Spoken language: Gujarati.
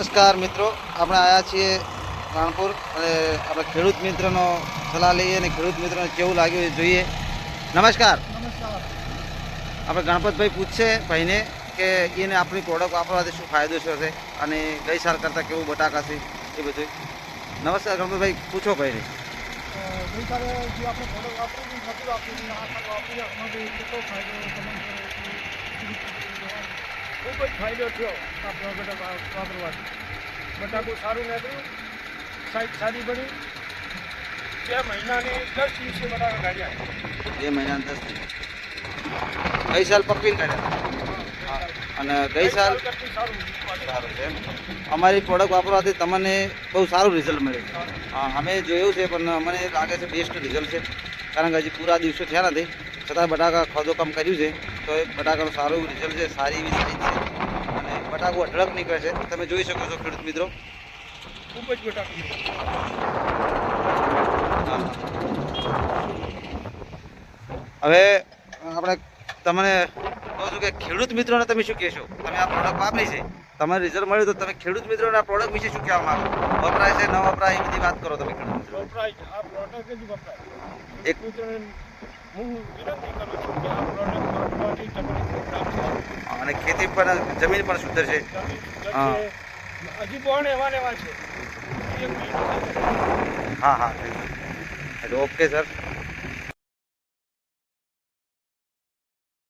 નમસ્કાર મિત્રો આપણે આવ્યા છીએ રાણપુર અને આપણે ખેડૂત મિત્રનો સલાહ લઈએ અને ખેડૂત મિત્રને કેવું લાગ્યું એ જોઈએ. નમસ્કાર. આપણે ગણપતભાઈ પૂછશે ભાઈને કે એને આપણી પ્રોડક્ટ વાપરવાથી શું ફાયદો થશે અને ગઈ સાલ કરતાં કેવું બટાકા છે એ બધું. નમસ્કાર ગણપતભાઈ પૂછો ભાઈને. ગઈકાલે જે આપણે પ્રોડક્ટ વાપરી નથી વાપરી આ સાલ વાપરી એમાંથી કેટલો ફાયદો તમને? ખૂબ જ ફાયદો થયો આ પ્રોડક્ટ વાપરવાથી બટાકું સારું નીકળ્યું સાઈઝ સારી બની. બે મહિનાની દસ દિવસે બટાકા કાઢ્યા. બે મહિના દસ દિવસ. ગઈ સાલ પકવીને કાઢ્યા. અને ગઈ સાલ સારું. છે. અમારી પ્રોડક્ટ વાપરવાથી તમને બહુ સારું રિઝલ્ટ મળે છે. અમે જોયું છે પણ મને લાગે છે બેસ્ટ રિઝલ્ટ છે. કારણ કે હજી પૂરા દિવસો થયા નથી. છતાં બટાકા ખોદો કામ કર્યું છે. તો એ બટાકાનું સારું રિઝલ્ટ છે સારી એવી સાઈઝ છે. અને બટાકું અઢળક નીકળે છે. તમે જોઈ શકો છો ખેડૂત મિત્રો. ખૂબ જ બટાકું હવે આપણે તમને કહું છું કે ખેડૂત મિત્રોને તમે શું કહેશો? તમે આ પ્રોડક્ટ વાપરી છે. તમારે રિઝલ્ટ મળ્યું તો તમે ખેડૂત મિત્રોને આ પ્રોડક્ટ વિશે શું કહેવા માંગો? વપરાય છે ન વપરાય એ બધી વાત કરો તમે ખેડૂત મિત્રો. વપરાય. આ પ્રોડક્ટ જ વપરાય એક- મિત્રોને હું વિનંતી કરું છું કે આ પ્રોડક્ટ વાપરવાથી તમારી ખૂબ લાભ છે. અને ખેતી પણ જમીન પણ સુધર છે હા. હજી પણ એવા એવા છે. હા હા એટલે ઓકે સર